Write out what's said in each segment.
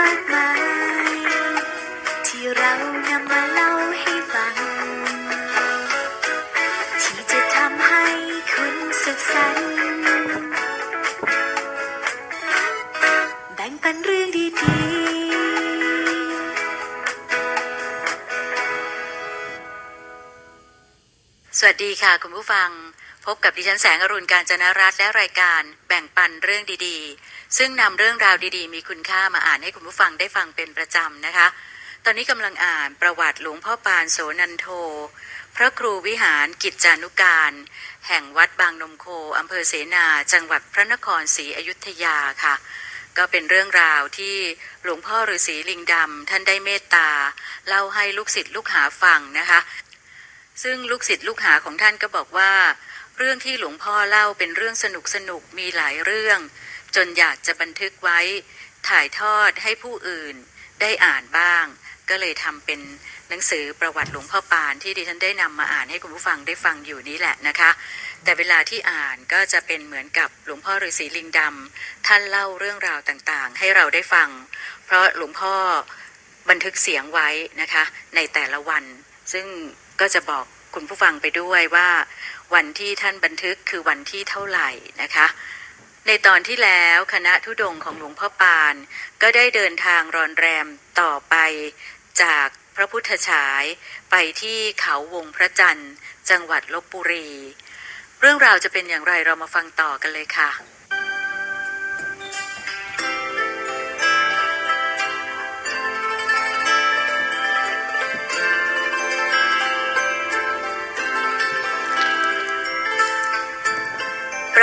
มากมาย ที่เรานำมาเล่าให้ฟัง ที่จะทำให้คุณสุขสันต์แบ่งปันเรื่องดีๆ สวัสดีค่ะคุณผู้ฟัง บกับดิฉันแสงอรุณการจนรัตน์และรายการแบ่งปันเรื่องดีๆ ซึ่งนำเรื่องราวดีๆ มีคุณค่ามาอ่านให้คุณผู้ฟังได้ฟังเป็นประจำนะคะ ตอนนี้กำลังอ่านประวัติหลวงพ่อปานโสนันโท พระครูวิหารกิจจานุการ แห่งวัดบางนมโคอำเภอเสนา จังหวัดพระนครศรีอยุธยาค่ะก็เป็นเรื่องราวที่หลวงพ่อฤาษีลิงดำท่านได้เมตตา เล่าให้ลูกศิษย์ลูกหาฟังนะคะ ซึ่งลูกศิษย์ลูกหาของท่านก็บอกว่า เรื่องที่หลวงพ่อเล่าเป็นเรื่องสนุกสนุกมีหลายเรื่อง จนอยากจะบันทึกไว้ ถ่ายทอดให้ผู้อื่น ได้อ่านบ้าง ก็เลยทำเป็นหนังสือประวัติหลวงพ่อปานที่ดิฉันได้นำมาอ่านให้คุณผู้ฟังได้ฟังอยู่นี้แหละนะคะ แต่เวลาที่อ่านก็จะเป็นเหมือนกับหลวงพ่อฤาษีลิงดำท่านเล่าเรื่องราวต่างๆ ให้เราได้ฟัง เพราะหลวงพ่อบันทึกเสียงไว้นะคะ ในแต่ละวัน ซึ่งก็จะบอกคุณผู้ฟังไปด้วยว่า วันที่ท่านบันทึกคือวันที่เท่าไหร่นะคะ ในตอนที่แล้วคณะทุดงของหลวงพ่อปาน ก็ได้เดินทางรอนแรมต่อไปจากพระพุทธฉายไปที่เขาวงพระจันทร์ จังหวัดลบบุรี เรื่องราวจะเป็นอย่างไรเรามาฟังต่อกันเลยค่ะ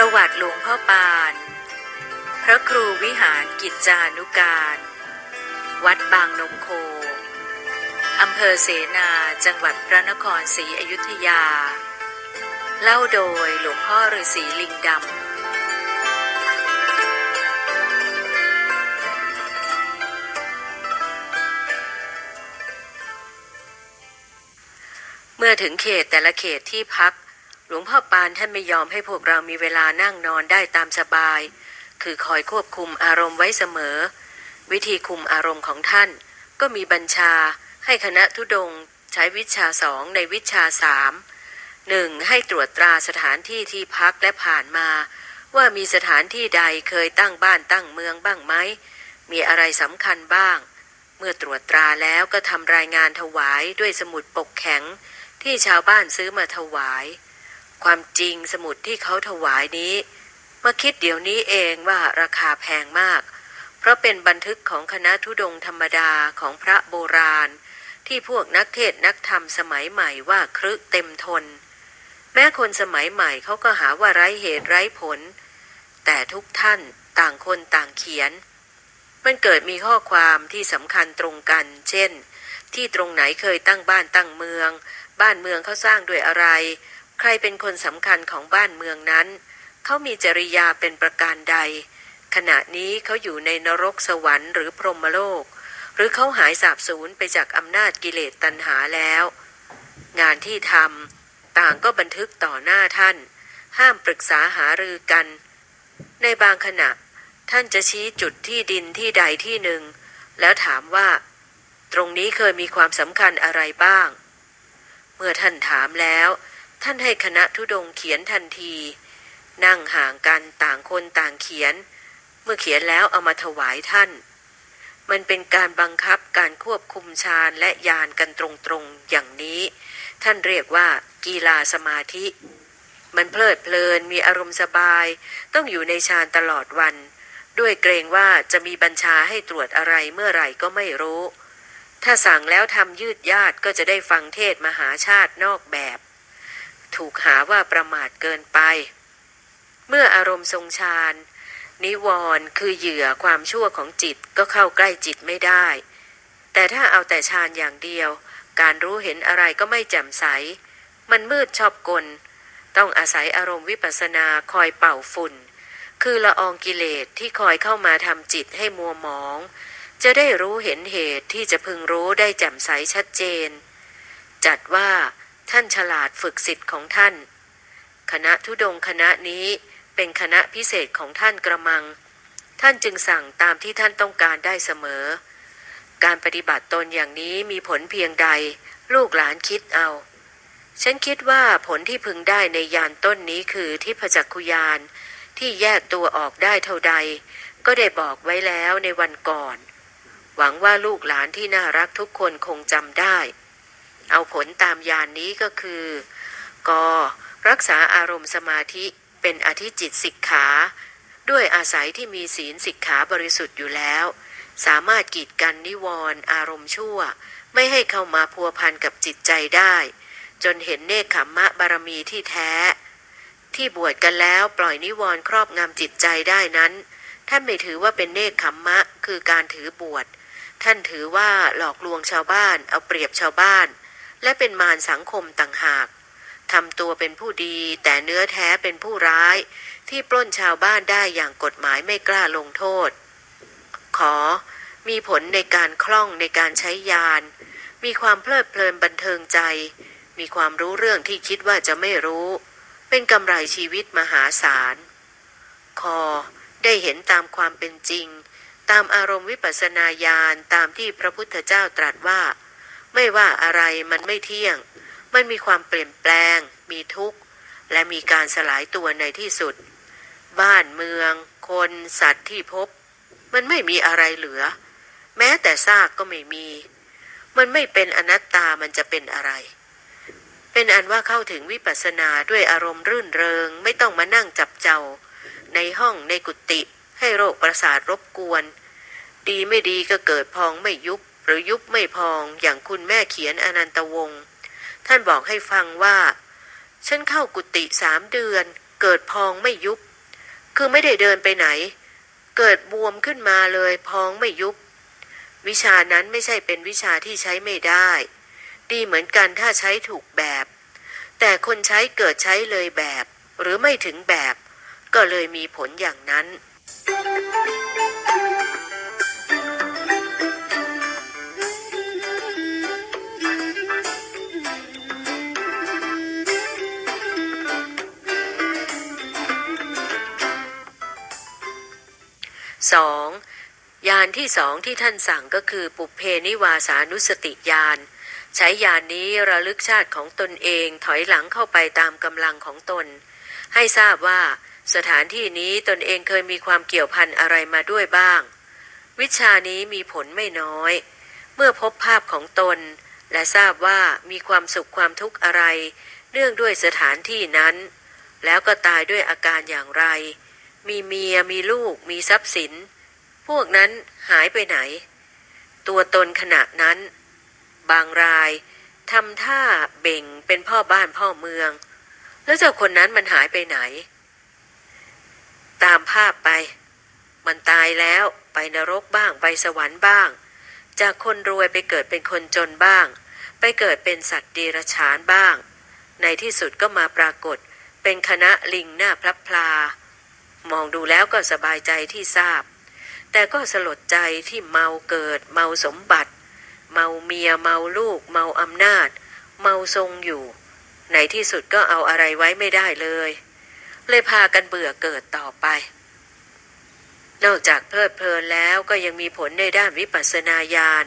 ประวัติหลวงพ่อปาน พระครูวิหารกิจจานุการ วัดบางนมโค อำเภอเสนาจังหวัดพระนครศรีอยุธยา เล่าโดยหลวงพ่อฤาษีลิงดำเมื่อถึงเขตแต่ละเขตที่พัก หลวงพ่อปานท่านไม่ยอมให้พวกเรามีเวลานั่งนอนได้ตามสบาย คือคอยควบคุมอารมณ์ไว้เสมอ วิธีคุมอารมณ์ของท่าน ก็มีบัญชาให้คณะทุดงใช้วิชาสองในวิชาสามหนึ่งให้ตรวจตราสถานที่ที่พักและผ่านมา ว่ามีสถานที่ใดเคยตั้งบ้านตั้งเมืองบ้างไหม มีอะไรสำคัญบ้าง เมื่อตรวจตราแล้วก็ทำรายงานถวายด้วยสมุดปกแข็งที่ชาวบ้านซื้อมาถวาย ความจริงสมุดที่เขาถวายนี้มาคิดเดี๋ยวนี้เองว่าราคาแพงมาก เพราะเป็นบันทึกของคณะทุดงธรรมดาของพระโบราณ ที่พวกนักเทศน์นักธรรมสมัยใหม่ว่าครึเต็มทน แม้คนสมัยใหม่เขาก็หาว่าไร้เหตุไร้ผล แต่ทุกท่านต่างคนต่างเขียน มันเกิดมีข้อความที่สำคัญตรงกัน เช่น ที่ตรงไหนเคยตั้งบ้านตั้งเมือง บ้านเมืองเขาสร้างด้วยอะไร ใครเป็นคนสำคัญของบ้านเมืองนั้น เขามีจริยาเป็นประการใด ขณะนี้เขาอยู่ในนรกสวรรค์หรือพรหมโลก หรือเขาหายสาบสูญไปจากอำนาจกิเลสตัณหาแล้ว งานที่ทำต่างก็บันทึกต่อหน้าท่าน ห้ามปรึกษาหารือกัน ในบางขณะ ท่านจะชี้จุดที่ดินที่ใดที่หนึ่ง แล้วถามว่า ตรงนี้เคยมีความสำคัญอะไรบ้าง เมื่อท่านถามแล้ว ท่านให้คณะทุดงเขียนทันที นั่งห่างกันต่างคนต่างเขียน เมื่อเขียนแล้วเอามาถวายท่าน มันเป็นการบังคับการควบคุมฌานและยานกันตรงๆอย่างนี้ ท่านเรียกว่ากีฬาสมาธิ มันเพลิดเพลินมีอารมณ์สบาย ต้องอยู่ในฌานตลอดวัน ด้วยเกรงว่าจะมีบัญชาให้ตรวจอะไรเมื่อไหร่ก็ไม่รู้ ถ้าสั่งแล้วทำยืดยาดก็จะได้ฟังเทศมหาชาตินอกแบบ ถูกหาว่าประมาทเกินไป เมื่ออารมณ์ทรงฌานนิวรณ์คือเหยื่อความชั่วของจิตก็เข้าใกล้จิตไม่ได้ แต่ถ้าเอาแต่ฌานอย่างเดียว การรู้เห็นอะไรก็ไม่แจ่มใส มันมืดชอบกล ต้องอาศัยอารมณ์วิปัสสนาคอยเป่าฝุ่น คือละอองกิเลสที่คอยเข้ามาทำจิตให้มัวหมอง จะได้รู้เห็นเหตุที่จะพึงรู้ได้แจ่มใสชัดเจน จัดว่า ท่านฉลาดฝึกสิทธิ์ของท่าน คณะทุดงคณะนี้เป็นคณะพิเศษของท่านกระมัง ท่านจึงสั่งตามที่ท่านต้องการได้เสมอ การปฏิบัติตนอย่างนี้มีผลเพียงใด ลูกหลานคิดเอา ฉันคิดว่าผลที่พึงได้ในยานต้นนี้คือที่พจักคุยานที่แยกตัวออกได้เท่าใด ก็ได้บอกไว้แล้วในวันก่อน หวังว่าลูกหลานที่น่ารักทุกคนคงจำได้ เอาผลตามยานนี้ก็คือกรักษาอารมณ์สมาธิเป็นอธิจิตสิกขา ด้วยอาศัยที่มีศีลสิกขาบริสุทธิ์อยู่แล้ว สามารถกีดกันนิวรณ์อารมณ์ชั่ว ไม่ให้เข้ามาพัวพันกับจิตใจได้ จนเห็นเนคขมมะบารมีที่แท้ ที่บวชกันแล้วปล่อยนิวรณ์ครอบงำจิตใจได้นั้น ท่านไม่ถือว่าเป็นเนคขมมะคือการถือบวชท่านถือว่าหลอกลวงชาวบ้าน เอาเปรียบชาวบ้าน และเป็นมารสังคมต่างหากทำตัวเป็นผู้ดีแต่เนื้อแท้เป็นผู้ร้าย ที่ปล้นชาวบ้านได้อย่างกฎหมายไม่กล้าลงโทษ ขอ มีผลในการคล่องในการใช้ยาน มีความเพลิดเพลินบันเทิงใจ มีความรู้เรื่องที่คิดว่าจะไม่รู้ เป็นกำไรชีวิตมหาศาล คอ ได้เห็นตามความเป็นจริง ตามอารมณ์วิปัสสนาญาณตามที่พระพุทธเจ้าตรัสว่า ไม่ว่าอะไรมันไม่เที่ยง มันมีความเปลี่ยนแปลง มีทุกข์ และมีการสลายตัวในที่สุด บ้านเมือง คนสัตว์ที่พบ มันไม่มีอะไรเหลือ แม้แต่ซากก็ไม่มี มันไม่เป็นอนัตตามันจะเป็นอะไร เป็นอันว่าเข้าถึงวิปัสสนาด้วยอารมณ์รื่นเริง ไม่ต้องมานั่งจับเจ้า ในห้องในกุฏิให้โรคประสาทรบกวน ดีไม่ดีก็เกิดพองไม่ยุบ ประยุบไม่พองอย่างคุณแม่เขียนอนันตวงศ์ท่านบอกให้ฟังว่า ฉันเข้ากุฏิสามเดือน เกิดพองไม่ยุบ คือไม่ได้เดินไปไหน เกิดบวมขึ้นมาเลยพองไม่ยุบ วิชานั้นไม่ใช่เป็นวิชาที่ใช้ไม่ได้ ดีเหมือนกันถ้าใช้ถูกแบบ แต่คนใช้เกิดใช้เลยแบบ หรือไม่ถึงแบบ ก็เลยมีผลอย่างนั้น Thank you. สองยานที่สองที่ท่านสั่งก็คือปุเพนิวาสานุสติยานใช้ยานนี้ระลึกชาติของตนเองถอยหลังเข้าไปตามกำลังของตน ให้ทราบว่าสถานที่นี้ตนเองเคยมีความเกี่ยวพันอะไรมาด้วยบ้าง วิชานี้มีผลไม่น้อย เมื่อพบภาพของตน และทราบว่ามีความสุขความทุกข์อะไร เนื่องด้วยสถานที่นั้น แล้วก็ตายด้วยอาการอย่างไร มีเมียมีลูก มีทรัพย์สิน พวกนั้นหายไปไหน ตัวตนขณะนั้น บางรายทำท่าเบ่งเป็นพ่อบ้านพ่อเมือง แล้วเจ้าคนนั้นมันหายไปไหน ตามภาพไป มันตายแล้วไปนรกบ้างไปสวรรค์บ้าง จากคนรวยไปเกิดเป็นคนจนบ้าง ไปเกิดเป็นสัตว์เดรัจฉานบ้าง ในที่สุดก็มาปรากฏเป็นคณะลิงหน้าพลับพลา มองดูแล้วก็สบายใจที่ทราบ แต่ก็สลดใจที่เมาเกิด เมาสมบัติ เมาเมียเมาลูก เมาอำนาจ เมาทรงอยู่ ในที่สุดก็เอาอะไรไว้ไม่ได้เลย เลยพากันเบื่อเกิดต่อไป นอกจากเพลิดเพลินแล้วก็ยังมีผลในด้านวิปัสสนาญาณ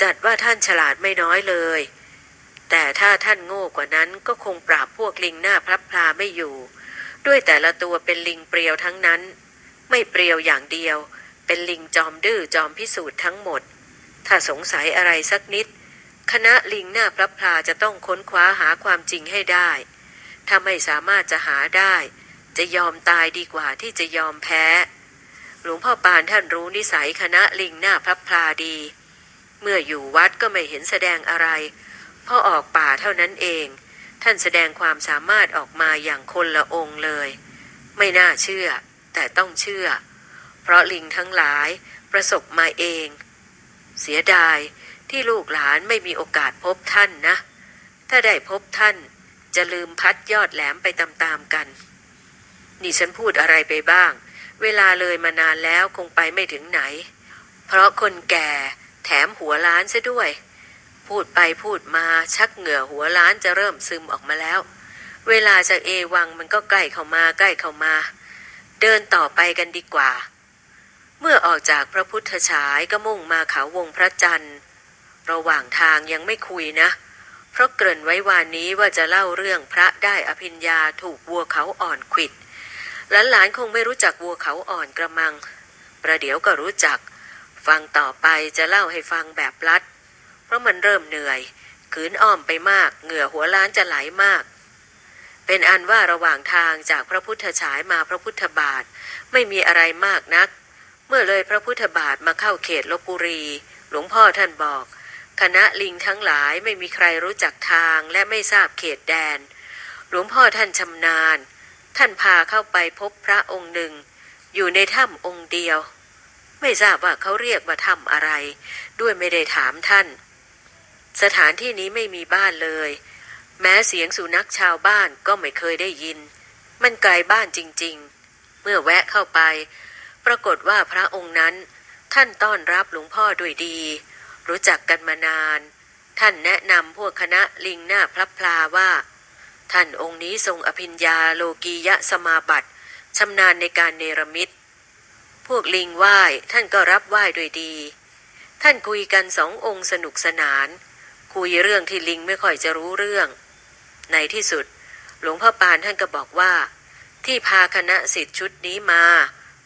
จัดว่าท่านฉลาดไม่น้อยเลย แต่ถ้าท่านโง่กว่านั้นก็คงปราบพวกลิงหน้าพลับพลาไม่อยู่ ด้วยแต่ละตัวเป็นลิงเปรียวทั้งนั้น ไม่เปรียวอย่างเดียว เป็นลิงจอมดื้อจอมพิสูจน์ทั้งหมด ถ้าสงสัยอะไรสักนิด คณะลิงหน้าพลับพลาจะต้องค้นคว้าหาความจริงให้ได้ ถ้าไม่สามารถจะหาได้ จะยอมตายดีกว่าที่จะยอมแพ้ หลวงพ่อปานท่านรู้นิสัยคณะลิงหน้าพลับพลาดี เมื่ออยู่วัดก็ไม่เห็นแสดงอะไรพอออกป่าเท่านั้นเอง ท่านแสดงความสามารถออกมาอย่างคนละองค์เลย ไม่น่าเชื่อ แต่ต้องเชื่อ เพราะลิงทั้งหลายประสบมาเอง เสียดายที่ลูกหลานไม่มีโอกาสพบท่านนะ ถ้าได้พบท่านจะลืมพัดยอดแหลมไปตามๆกัน นี่ฉันพูดอะไรไปบ้าง เวลาเลยมานานแล้วคงไปไม่ถึงไหน เพราะคนแก่แถมหัวล้านซะด้วย พูดไปพูดมาชักเหงื่อหัวล้านจะเริ่มซึมออกมาแล้ว เวลาจากเอวังมันก็ใกล้เข้ามาใกล้เข้ามา เดินต่อไปกันดีกว่า เมื่อออกจากพระพุทธฉายก็มุ่งมาเขาวงพระจันทร์ ระหว่างทางยังไม่คุยนะ เพราะเกริ่นไว้วานนี้ว่าจะเล่าเรื่องพระได้อภิญญาถูกวัวเขาอ่อนขิดหลานๆคงไม่รู้จักวัวเขาอ่อนกระมัง ประเดี๋ยวก็รู้จัก ฟังต่อไปจะเล่าให้ฟังแบบลัด ราะมันเริ่มเหนื่อยขืนอ้อมไปมาก เหงื่อหัวล้านจะไหลมาก เป็นอันว่าระหว่างทางจากพระพุทธฉายมาพระพุทธบาท ไม่มีอะไรมากนัก เมื่อเลยพระพุทธบาทมาเข้าเขตลบบุรี หลวงพ่อท่านบอก คณะลิงทั้งหลายไม่มีใครรู้จักทางและไม่ทราบเขตแดน หลวงพ่อท่านชำนาญ ท่านพาเข้าไปพบพระองค์หนึ่ง อยู่ในถ้ำองค์เดียว ไม่ทราบว่าเขาเรียกว่าถ้ำอะไร ด้วยไม่ได้ถามท่าน สถานที่นี้ไม่มีบ้านเลย แม้เสียงสุนัขชาวบ้านก็ไม่เคยได้ยิน มันไกลบ้านจริงๆ เมื่อแวะเข้าไป ปรากฏว่าพระองค์นั้น ท่านต้อนรับหลวงพ่อด้วยดี รู้จักกันมานาน ท่านแนะนำพวกคณะลิงหน้าพลับพลาว่า ท่านองค์นี้ทรงอภิญญาโลกียะสมาบัติชำนาญในการเนรมิตพวกลิงไหว้ท่านก็รับไหว้ด้วยดี ท่านคุยกันสององค์สนุกสนาน คุยเรื่องที่ลิงไม่ค่อยจะรู้เรื่อง ในที่สุด หลวงพ่อปานท่านก็บอกว่า ที่พาคณะสิทธิชุดนี้มา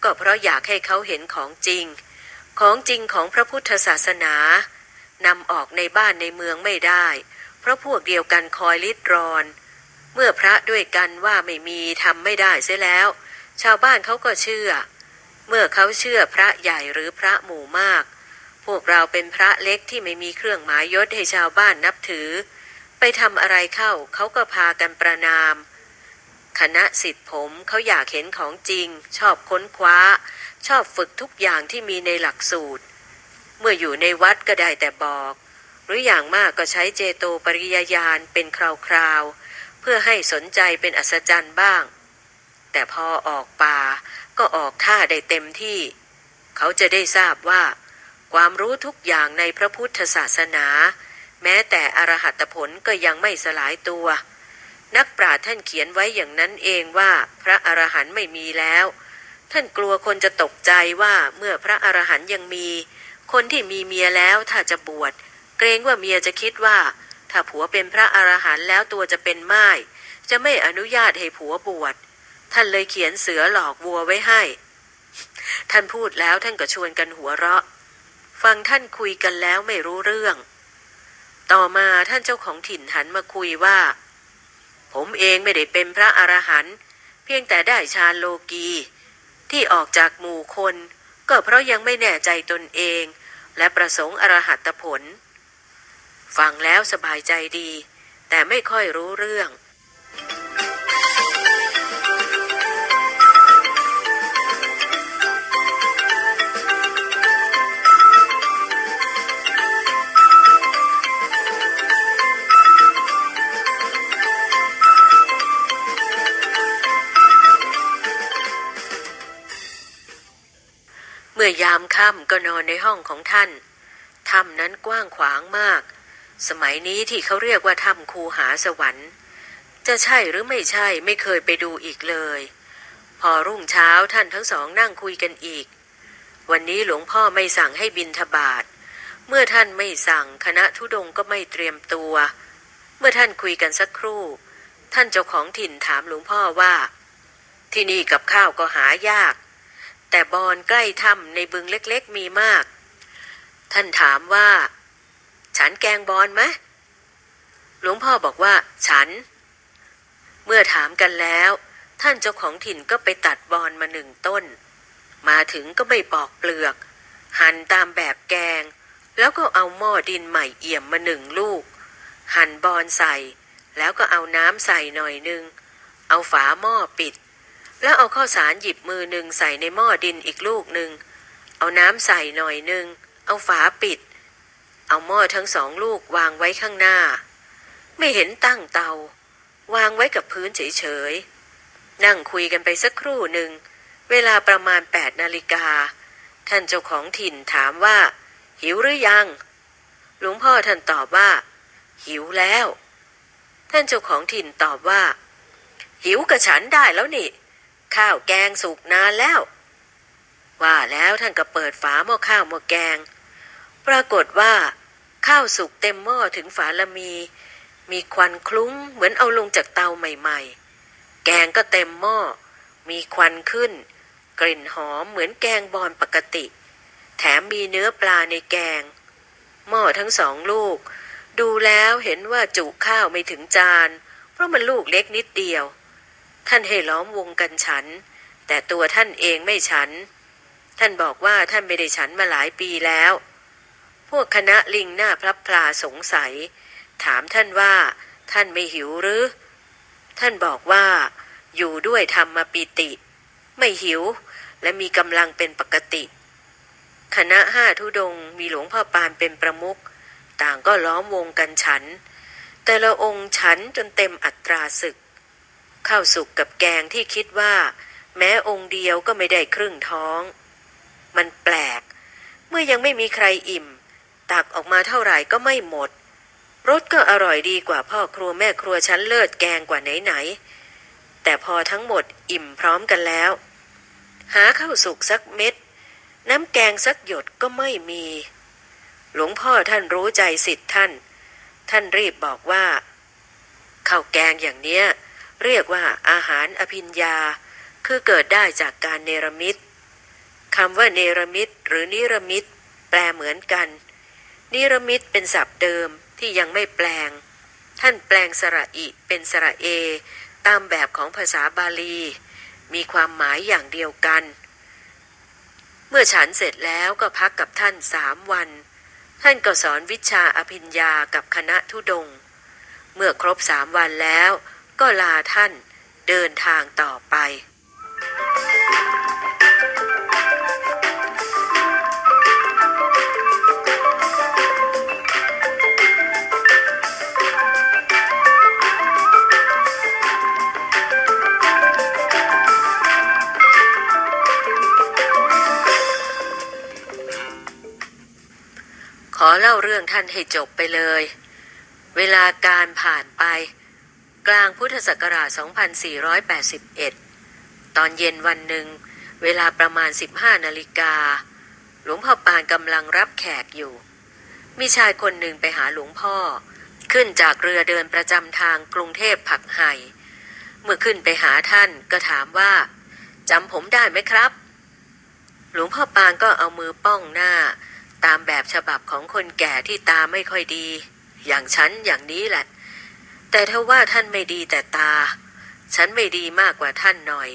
ก็เพราะอยากให้เขาเห็นของจริง ของจริงของพระพุทธศาสนานำออกในบ้านในเมืองไม่ได้ เพราะพวกเดียวกันคอยลิดรอน เมื่อพระด้วยกันว่าไม่มีทำไม่ได้เสียแล้ว ชาวบ้านเขาก็เชื่อ เมื่อเขาเชื่อพระใหญ่หรือพระหมู่มาก พวกเราเป็นพระเล็กที่ไม่มีเครื่องหมายยศให้ชาวบ้านนับถือ ไปทำอะไรเข้าเขาก็พากันประนาม คณะสิทธิผมเขาอยากเห็นของจริง ชอบค้นคว้า ชอบฝึกทุกอย่างที่มีในหลักสูตร เมื่ออยู่ในวัดก็ได้แต่บอก หรืออย่างมากก็ใช้เจโตปริยญาณเป็นคราวๆ เพื่อให้สนใจเป็นอัศจรรย์บ้าง แต่พอออกป่าก็ออกท่าได้เต็มที่ เขาจะได้ทราบว่า ความรู้ทุกอย่างในพระพุทธศาสนา แม้แต่อรหัตผลก็ยังไม่สลายตัว นักปราชญ์ท่านเขียนไว้อย่างนั้นเองว่าพระอรหันต์ไม่มีแล้ว ท่านกลัวคนจะตกใจว่าเมื่อพระอรหันต์ยังมี คนที่มีเมียแล้วถ้าจะบวชเกรงว่าเมียจะคิดว่า ถ้าผัวเป็นพระอรหันต์แล้วตัวจะเป็นไม้จะไม่อนุญาตให้ผัวบวชท่านเลยเขียนเสือหลอกวัวไว้ให้ ท่านพูดแล้วท่านก็ชวนกันหัวเราะ ฟังท่านคุยกันแล้วไม่รู้เรื่อง ต่อมาท่านเจ้าของถิ่นหันมาคุยว่า ผมเองไม่ได้เป็นพระอรหันต์เพียงแต่ได้ฌานโลกีที่ออกจากหมู่คน ก็เพราะยังไม่แน่ใจตนเอง และประสงค์อรหัตผล ฟังแล้วสบายใจดี แต่ไม่ค่อยรู้เรื่อง มื่อยามค่ำก็นอนในห้องของท่าน ถ้ำนั้นกว้างขวางมาก สมัยนี้ที่เขาเรียกว่าถ้ำคูหาสวรรค์ จะใช่หรือไม่ใช่ไม่เคยไปดูอีกเลย พอรุ่งเช้าท่านทั้งสองนั่งคุยกันอีก วันนี้หลวงพ่อไม่สั่งให้บินทบาทเมื่อท่านไม่สั่งคณะทุดงก็ไม่เตรียมตัว เมื่อท่านคุยกันสักครู่ ท่านเจ้าของถิ่นถามหลวงพ่อว่า ที่นี่กับข้าวก็หายาก แต่บอนใกล้ถ้ำในบึงเล็กๆมีมาก ท่านถามว่า ฉันแกงบอนไหมหลวงพ่อบอกว่า ฉัน เมื่อถามกันแล้ว ท่านเจ้าของถิ่นก็ไปตัดบอนมาหนึ่งต้น มาถึงก็ไม่ปอกเปลือก หั่นตามแบบแกง แล้วก็เอาหม้อดินใหม่เอี่ยมมาหนึ่งลูก หั่นบอนใส่ แล้วก็เอาน้ำใส่หน่อยหนึง เอาฝาหม้อปิด แล้วเอาข้าวสารหยิบมือหนึ่งใส่ในหม้อดินอีกลูกหนึ่ง เอาน้ำใส่หน่อยหนึ่ง เอาฝาปิด เอาหม้อทั้งสองลูกวางไว้ข้างหน้า ไม่เห็นตั้งเตา วางไว้กับพื้นเฉยๆ นั่งคุยกันไปสักครู่หนึ่ง เวลาประมาณแปดนาฬิกา ท่านเจ้าของถิ่นถามว่า หิวหรือยัง หลวงพ่อท่านตอบว่า หิวแล้ว ท่านเจ้าของถิ่นตอบว่า หิวกับฉันได้แล้วนี่ ข้าวแกงสุกนานแล้ว ว่าแล้วท่านก็เปิดฝาหม้อข้าวหม้อแกง ปรากฏว่า ข้าวสุกเต็มหม้อถึงฝาละมี มีควันคลุ้งเหมือนเอาลงจากเตาใหม่ๆ แกงก็เต็มหม้อ มีควันขึ้น กลิ่นหอมเหมือนแกงบอนปกติ แถมมีเนื้อปลาในแกง หม้อทั้งสองลูก ดูแล้วเห็นว่าจุข้าวไม่ถึงจาน เพราะมันลูกเล็กนิดเดียว ท่านให้ล้อมวงกันฉัน แต่ตัวท่านเองไม่ฉัน ท่านบอกว่าท่านไม่ได้ฉันมาหลายปีแล้ว พวกคณะลิงหน้าพลับพลาสงสัย ถามท่านว่า ท่านไม่หิวหรือ ท่านบอกว่า อยู่ด้วยธรรมปิติ ไม่หิว และมีกำลังเป็นปกติ คณะห้าทุดงมีหลวงพ่อปานเป็นประมุขต่างก็ล้อมวงกันฉัน แต่ละองค์ฉันจนเต็มอัตราศึก ข้าวสุกกับแกงที่คิดว่า แม้องค์เดียวก็ไม่ได้ครึ่งท้อง มันแปลก เมื่อยังไม่มีใครอิ่ม ตักออกมาเท่าไหร่ก็ไม่หมดรสก็อร่อยดีกว่าพ่อครัวแม่ครัวชั้นเลิศแกงกว่าไหนๆแต่พอทั้งหมดอิ่มพร้อมกันแล้ว หาข้าวสุกสักเม็ด น้ำแกงสักหยดก็ไม่มี หลวงพ่อท่านรู้ใจสิทธิ์ท่าน ท่านรีบบอกว่าข้าวแกงอย่างเนี้ย เรียกว่าอาหารอภิญญา คือเกิดได้จากการเนรมิตคำว่าเนรมิตหรือนิรมิตแปลเหมือนกัน นิรมิตเป็นศัพท์เดิมที่ยังไม่แปลง ท่านแปลงสระอิเป็นสระเอ ตามแบบของภาษาบาลี มีความหมายอย่างเดียวกัน เมื่อฉันเสร็จแล้วก็พักกับท่านสามวัน ท่านก็สอนวิชาอภิญญากับคณะทุดง เมื่อครบสามวันแล้ว ก็ลาท่านเดินทางต่อไป ขอเล่าเรื่องท่านให้จบไปเลย เวลาการผ่านไป กลางพุทธศักราช 2481 ตอนเย็นวันหนึ่ง เวลาประมาณ 15 นาฬิกา หลวงพ่อปานกำลังรับแขกอยู่ มีชายคนหนึ่งไปหาหลวงพ่อ ขึ้นจากเรือเดินประจำทางกรุงเทพผักไห่เมื่อขึ้นไปหาท่านก็ถามว่าจำผมได้ไหมครับ หลวงพ่อปานก็เอามือป้องหน้า ตามแบบฉบับของคนแก่ที่ตาไม่ค่อยดี อย่างฉันอย่างนี้แหละ แต่ถ้าว่าท่านไม่ดีแต่ตา ฉันไม่ดีมากกว่าท่านหน่อย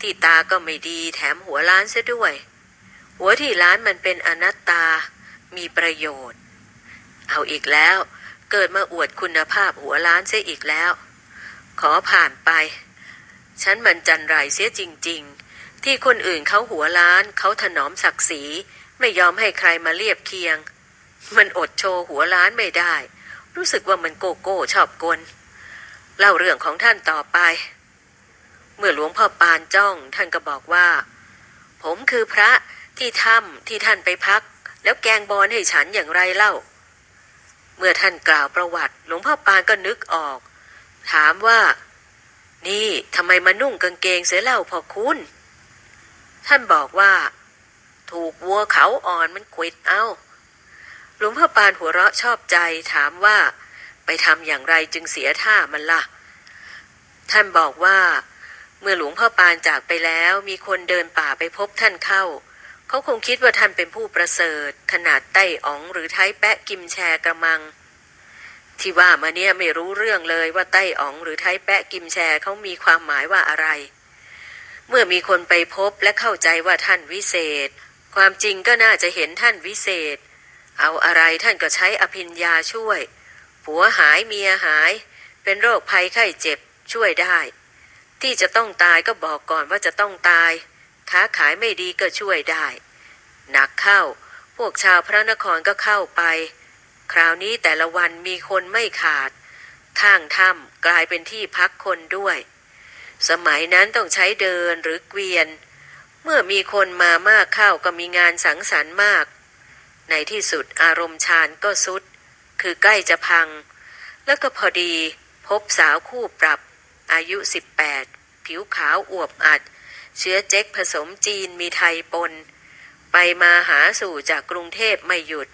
ที่ตาก็ไม่ดีแถมหัวล้านเสียด้วย หัวที่ล้านมันเป็นอนัตตา มีประโยชน์ เอาอีกแล้ว เกิดมาอวดคุณภาพหัวล้านเสียอีกแล้ว ขอผ่านไป ฉันมันจันไรเสียจริง ๆ ที่คนอื่นเขาหัวล้านเขาถนอมศักดิ์ศรีไม่ยอมให้ใครมาเรียบเคียง มันอดโชว์หัวล้านไม่ได้ รู้สึกว่ามันโกโก้ชอบกลเล่าเรื่องของท่านต่อไป เมื่อหลวงพ่อปานจ้องท่านก็บอกว่า ผมคือพระที่ถ้ำที่ท่านไปพัก แล้วแกงบอลให้ฉันอย่างไรเล่า เมื่อท่านกล่าวประวัติ หลวงพ่อปานก็นึกออก ถามว่า นี่ทำไมมานุ่งกางเกงเสียเล่าพอคุณ ท่านบอกว่า ถูกวัวเขาอ่อนมันขวิดเอา ลวงพ่อปานหัวเราะชอบใจถามว่า ไปทำอย่างไรจึงเสียท่ามันละ่ะ ท่านบอกว่า เมื่อหลวงพ่อปานจากไปแล้วมีคนเดินป่าไปพบท่านเข้า เขาคงคิดว่าท่านเป็นผู้ประเสริฐ ขนาดไต้อ๋องหรือไทยแปะกิมแชกระมัง ที่ว่ามาเนี่ยไม่รู้เรื่องเลยว่าไต้อ๋องหรือไทยแปะกิมแชเขามีความหมายว่าอะไร เมื่อมีคนไปพบและเข้าใจว่าท่านวิเศษ ความจริงก็น่าจะเห็นท่านวิเศษ เอาอะไรท่านก็ใช้อภิญญาช่วย ผัวหายเมียหาย เป็นโรคภัยไข้เจ็บช่วยได้ ที่จะต้องตายก็บอกก่อนว่าจะต้องตาย ค้าขายไม่ดีก็ช่วยได้ หนักเข้า พวกชาวพระนครก็เข้าไป คราวนี้แต่ละวันมีคนไม่ขาด ข้างถ้ำกลายเป็นที่พักคนด้วย สมัยนั้นต้องใช้เดินหรือเกวียน เมื่อมีคนมามากเข้าก็มีงานสังสรรค์มาก ในที่สุดอารมณ์ฌานก็สุด คือใกล้จะพัง แล้วก็พอดีพบสาวคู่ปรับ อายุ 18 ผิวขาวอวบอัด เชื้อเจ๊กผสมจีนมีไทยปน ไปมาหาสู่จากกรุงเทพไม่หยุด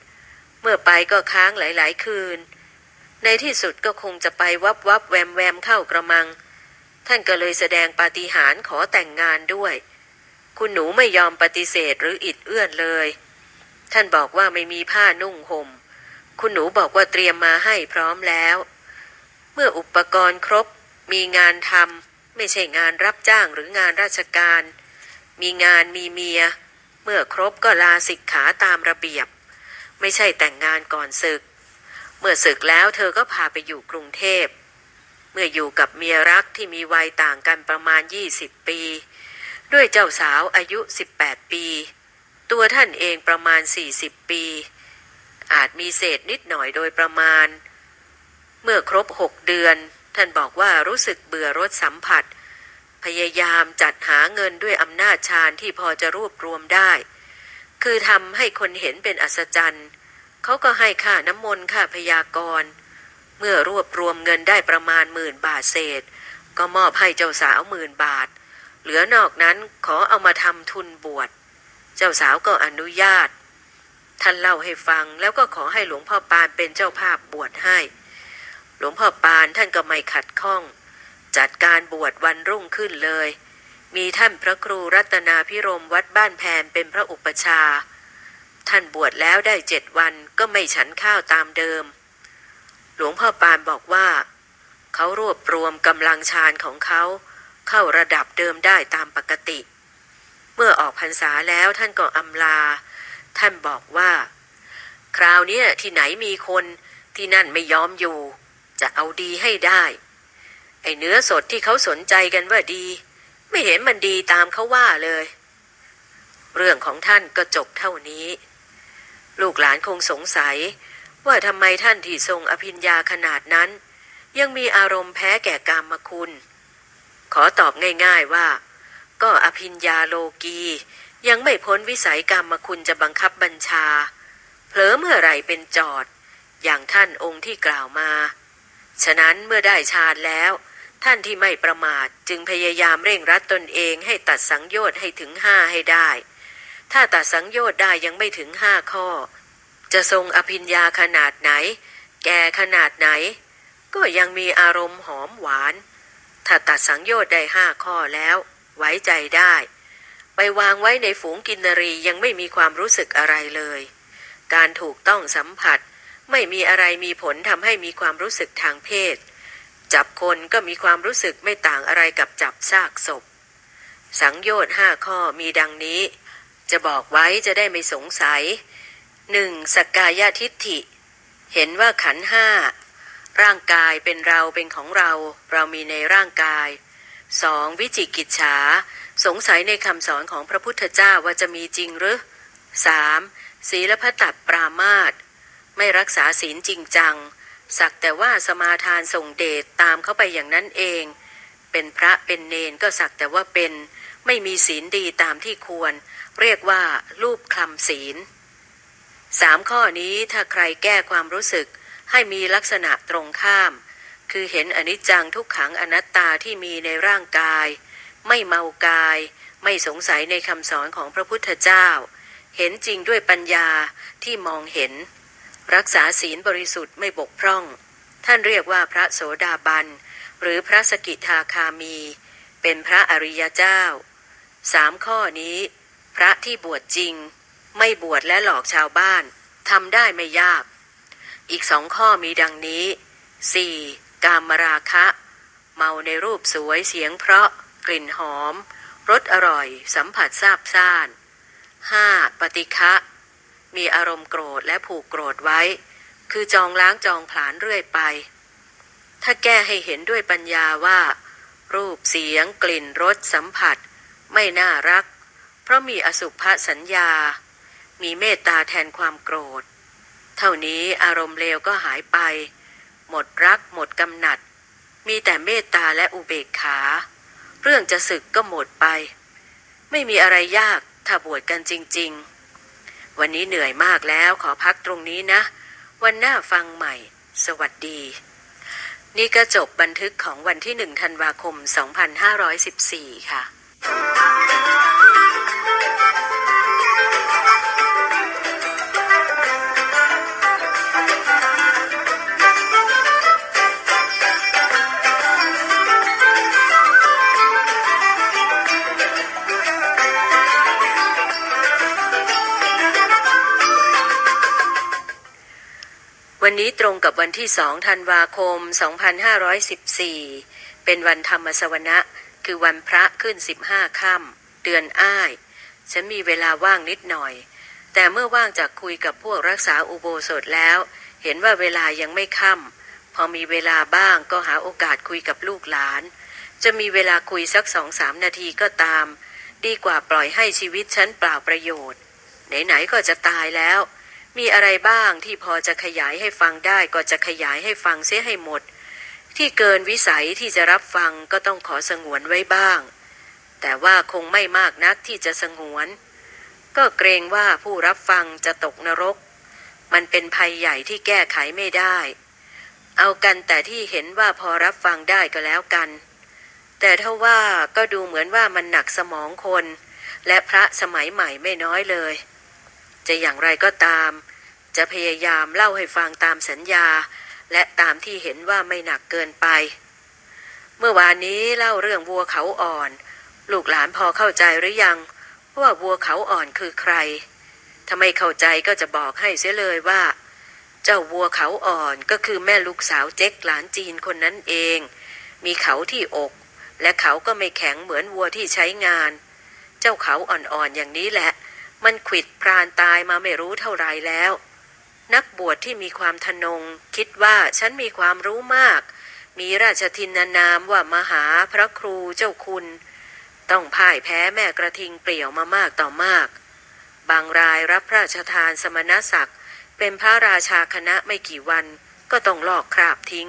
เมื่อไปก็ค้างหลายๆคืน ในที่สุดก็คงจะไปวับวับแวมแวมเข้ากระมัง ท่านก็เลยแสดงปาฏิหาริย์ขอแต่งงานด้วย คุณหนูไม่ยอมปฏิเสธหรืออิดเอื้อนเลย ท่านบอกว่าไม่มีผ้านุ่งห่ม คุณหนูบอกว่าเตรียมมาให้พร้อมแล้ว เมื่ออุปกรณ์ครบ มีงานทำไม่ใช่งานรับจ้างหรืองานราชการ มีงานมีเมีย เมื่อครบก็ลาสิกขาตามระเบียบ ไม่ใช่แต่งงานก่อนศึก เมื่อศึกแล้วเธอก็พาไปอยู่กรุงเทพ เมื่ออยู่กับเมียรักที่มีวัยต่างกันประมาณ 20 ปี ด้วยเจ้าสาวอายุ 18 ปี ตัวท่านเองประมาณ 40 ปี อาจมีเศษนิดหน่อยโดยประมาณ เมื่อครบ6เดือน ท่านบอกว่ารู้สึกเบื่อรสสัมผัส พยายามจัดหาเงินด้วยอำนาจฌานที่พอจะรวบรวมได้ คือทำให้คนเห็นเป็นอัศจรรย์เขาก็ให้ค่าน้ำมนต์ค่าพยากรณ์ เมื่อรวบรวมเงินได้ประมาณหมื่นบาทเศษ ก็มอบให้เจ้าสาวหมื่นบาท เหลือนอกนั้นขอเอามาทำทุนบวช เจ้าสาวก็อนุญาต ท่านเล่าให้ฟังแล้วก็ขอให้หลวงพ่อปานเป็นเจ้าภาพบวชให้ หลวงพ่อปานท่านก็ไม่ขัดข้อง จัดการบวชวันรุ่งขึ้นเลย มีท่านพระครูรัตนาพิรมวัดบ้านแพนเป็นพระอุปชา ท่านบวชแล้วได้เจ็ดวันก็ไม่ฉันข้าวตามเดิม หลวงพ่อปานบอกว่า เขารวบรวมกำลังฌานของเขาเข้าระดับเดิมได้ตามปกติ มื่อออกพรรษาแล้วท่านก็อำลา ท่านบอกว่า คราวนี้ที่ไหนมีคนที่นั่นไม่ยอมอยู่ จะเอาดีให้ได้ ไอ้เนื้อสดที่เขาสนใจกันว่าดี ไม่เห็นมันดีตามเขาว่าเลย เรื่องของท่านก็จบเท่านี้ ลูกหลานคงสงสัย ว่าทำไมท่านที่ทรงอภิญญาขนาดนั้น ยังมีอารมณ์แพ้แก่กามคุณ ขอตอบง่ายๆว่า ก็อภิญญาโลกี ยังไม่พ้นวิสัยกรรมคุณจะบังคับบัญชา เผลอเมื่อไหร่เป็นจอด อย่างท่านองค์ที่กล่าวมา ฉะนั้นเมื่อได้ฌานแล้ว ท่านที่ไม่ประมาทจึงพยายามเร่งรัดตนเองให้ตัดสังโยชน์ให้ถึงห้าให้ได้ ถ้าตัดสังโยชน์ได้ยังไม่ถึงห้าข้อ จะทรงอภิญญาขนาดไหน แก่ขนาดไหน ก็ยังมีอารมณ์หอมหวาน ถ้าตัดสังโยชน์ได้ห้าข้อแล้ว ไว้ใจได้ ไปวางไว้ในฝูงกินนรียังไม่มีความรู้สึกอะไรเลย การถูกต้องสัมผัส ไม่มีอะไรมีผลทำให้มีความรู้สึกทางเพศ จับคนก็มีความรู้สึกไม่ต่างอะไรกับจับซากศพ สังโยชน์ห้าข้อมีดังนี้ จะบอกไว้จะได้ไม่สงสัยหนึ่งสกกายทิฏฐิ เห็นว่าขันห้าร่างกายเป็นเราเป็นของเรา เรามีในร่างกาย สองวิจิกิจฉา สงสัยในคำสอนของพระพุทธเจ้าว่าจะมีจริงหรือสามศีลพัตตปรามาตไม่รักษาศีลจริงจัง สักแต่ว่าสมาทานส่งเดชตามเข้าไปอย่างนั้นเอง เป็นพระเป็นเนนก็สักแต่ว่าเป็นไม่มีศีลดีตามที่ควร เรียกว่ารูปคลำศีลสามข้อนี้ถ้าใครแก้ความรู้สึกให้มีลักษณะตรงข้าม คือเห็นอนิจจังทุกขังอนัตตาที่มีในร่างกาย ไม่เมากาย ไม่สงสัยในคำสอนของพระพุทธเจ้า เห็นจริงด้วยปัญญาที่มองเห็น รักษาศีลบริสุทธิ์ไม่บกพร่อง ท่านเรียกว่าพระโสดาบัน หรือพระสกิทาคามี เป็นพระอริยเจ้าสามข้อนี้ พระที่บวชจริง ไม่บวชและหลอกชาวบ้านทำได้ไม่ยาก อีกสองข้อมีดังนี้ 4. กามราคะ เมาในรูปสวยเสียงเพราะกลิ่นหอมรสอร่อย สัมผัสซาบซ่าน 5. ปฏิฆะมีอารมณ์โกรธและผูกโกรธไว้ คือจองล้างจองผลาญเรื่อยไป ถ้าแก้ให้เห็นด้วยปัญญาว่า รูปเสียงกลิ่นรสสัมผัส ไม่น่ารัก เพราะมีอสุภสัญญา มีเมตตาแทนความโกรธ เท่านี้อารมณ์เลวก็หายไป หมดรัก หมดกำหนัด มีแต่เมตตาและอุเบกขา เรื่องจะศึกก็หมดไป ไม่มีอะไรยากถ้าบวชกันจริง ๆ วันนี้เหนื่อยมากแล้วขอพักตรงนี้นะ วันหน้าฟังใหม่ สวัสดี นี่ก็จบบันทึกของวันที่หนึ่งธันวาคม 2514 ค่ะ วันนี้ตรงกับวันที่ 2 ธันวาคม 2514 เป็นวันธรรมสวนะ คือวันพระขึ้น 15 ค่ำเดือนอ้าย ฉันมีเวลาว่างนิดหน่อย แต่เมื่อว่างจากคุยกับพวกรักษาอุโบสถแล้ว เห็นว่าเวลายังไม่ค่ำพอมีเวลาบ้างก็หาโอกาสคุยกับลูกหลาน จะมีเวลาคุยสักสองสามนาทีก็ตาม ดีกว่าปล่อยให้ชีวิตฉันเปล่าประโยชน์ ไหนๆก็จะตายแล้ว มีอะไรบ้างที่พอจะขยายให้ฟังได้ก็จะขยายให้ฟังเสียให้หมด ที่เกินวิสัยที่จะรับฟังก็ต้องขอสงวนไว้บ้าง แต่ว่าคงไม่มากนักที่จะสงวน ก็เกรงว่าผู้รับฟังจะตกนรก มันเป็นภัยใหญ่ที่แก้ไขไม่ได้ เอากันแต่ที่เห็นว่าพอรับฟังได้ก็แล้วกัน แต่ถ้าว่าก็ดูเหมือนว่ามันหนักสมองคน และพระสมัยใหม่ไม่น้อยเลย จะอย่างไรก็ตาม จะพยายามเล่าให้ฟังตามสัญญา และตามที่เห็นว่าไม่หนักเกินไป เมื่อวานนี้เล่าเรื่องวัวเขาอ่อน ลูกหลานพอเข้าใจหรือยัง ว่าวัวเขาอ่อนคือใครถ้าไม่เข้าใจก็จะบอกให้เสียเลยว่า เจ้าวัวเขาอ่อนก็คือแม่ลูกสาวเจ๊กหลานจีนคนนั้นเอง มีเขาที่อก และเขาก็ไม่แข็งเหมือนวัวที่ใช้งาน เจ้าเขาอ่อนๆอย่างนี้แหละ มันขิดพรานตายมาไม่รู้เท่าไรแล้ว นักบวชที่มีความทนง คิดว่าฉันมีความรู้มาก มีราชทินนามว่ามหาพระครูเจ้าคุณ ต้องพ่ายแพ้แม่กระทิงเปลี่ยวมามากต่อมาก บางรายรับพระราชทานสมณศักดิ์ เป็นพระราชาคณะไม่กี่วัน ก็ต้องลอกคราบทิ้ง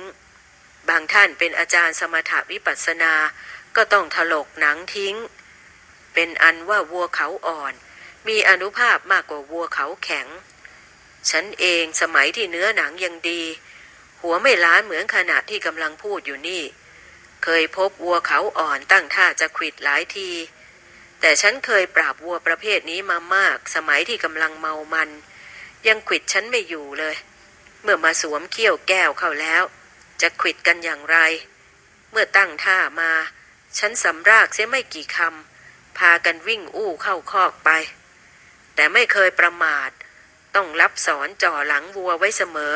บางท่านเป็นอาจารย์สมถวิปัสสนา ก็ต้องถลกหนังทิ้ง เป็นอันว่าวัวเขาอ่อน มีอนุภาพมากกว่าวัวเขาแข็ง ฉันเองสมัยที่เนื้อหนังยังดี หัวไม่ล้านเหมือนขณะที่กำลังพูดอยู่นี่ เคยพบวัวเขาอ่อนตั้งท่าจะขิดหลายที แต่ฉันเคยปราบวัวประเภทนี้มามาก สมัยที่กำลังเมามัน ยังขิดฉันไม่อยู่เลย เมื่อมาสวมเขี้ยวแก้วเข้าแล้ว จะขิดกันอย่างไร เมื่อตั้งท่ามา ฉันสำรากเสียไม่กี่คำพากันวิ่งอู้เข้าคอกไป แต่ไม่เคยประมาท ต้องรับสอนจ่อหลังวัวไว้เสมอ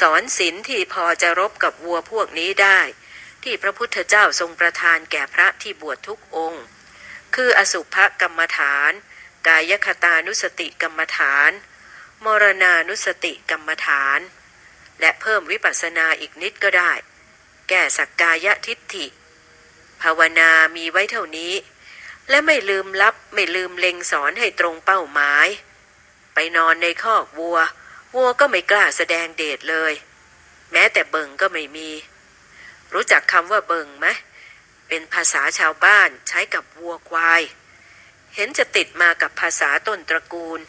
สอนศีลที่พอจะรบกับวัวพวกนี้ได้ ที่พระพุทธเจ้าทรงประทานแก่พระที่บวชทุกองค์ คืออสุภกรรมฐาน กายคตานุสติกรรมฐาน มรณานุสติกรรมฐาน และเพิ่มวิปัสสนาอีกนิดก็ได้ แก้สักกายทิฏฐิ ภาวนามีไว้เท่านี้ และไม่ลืมรับไม่ลืมเล็งสอนให้ตรงเป้าหมาย ไปนอนในคอกวัว วัวก็ไม่กล้าแสดงเดชเลย แม้แต่เบิ่งก็ไม่มี รู้จักคำว่าเบิ่งไหมเป็นภาษาชาวบ้านใช้กับวัวควาย เห็นจะติดมากับภาษาต้นตระกูล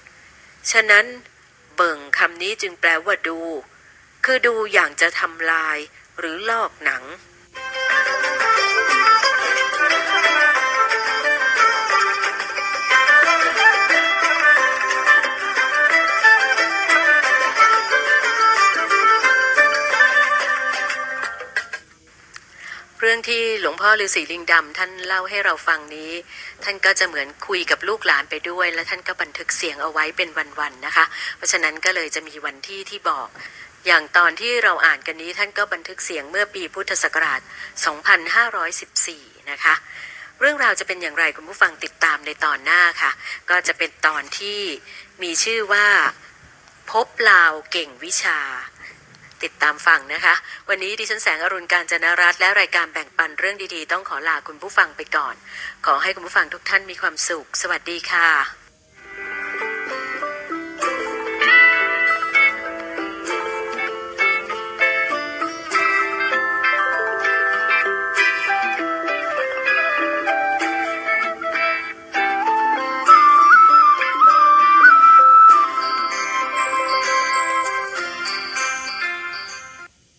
ฉะนั้นเบิ่งคำนี้จึงแปลว่าดู คือดูอย่างจะทำลายหรือลอกหนัง รื่องที่หลวงพ่อฤาษีลิงดำท่านเล่าให้เราฟังนี้ ท่านก็จะเหมือนคุยกับลูกหลานไปด้วย และท่านก็บันทึกเสียงเอาไว้เป็นวันๆนะคะ เพราะฉะนั้นก็เลยจะมีวันที่ที่บอก อย่างตอนที่เราอ่านกันนี้ท่านก็บันทึกเสียงเมื่อปีพุทธศักราช 2514 นะคะ เรื่องราวจะเป็นอย่างไรคุณผู้ฟังติดตามในตอนหน้าค่ะ ก็จะเป็นตอนที่มีชื่อว่า พบลาวเก่งวิชา ติดตามฟังนะคะ วันนี้ดิฉันแสงอรุณการจนรัตน์และรายการแบ่งปันเรื่องดีๆ ต้องขอลาคุณผู้ฟังไปก่อน ขอให้คุณผู้ฟังทุกท่านมีความสุข สวัสดีค่ะ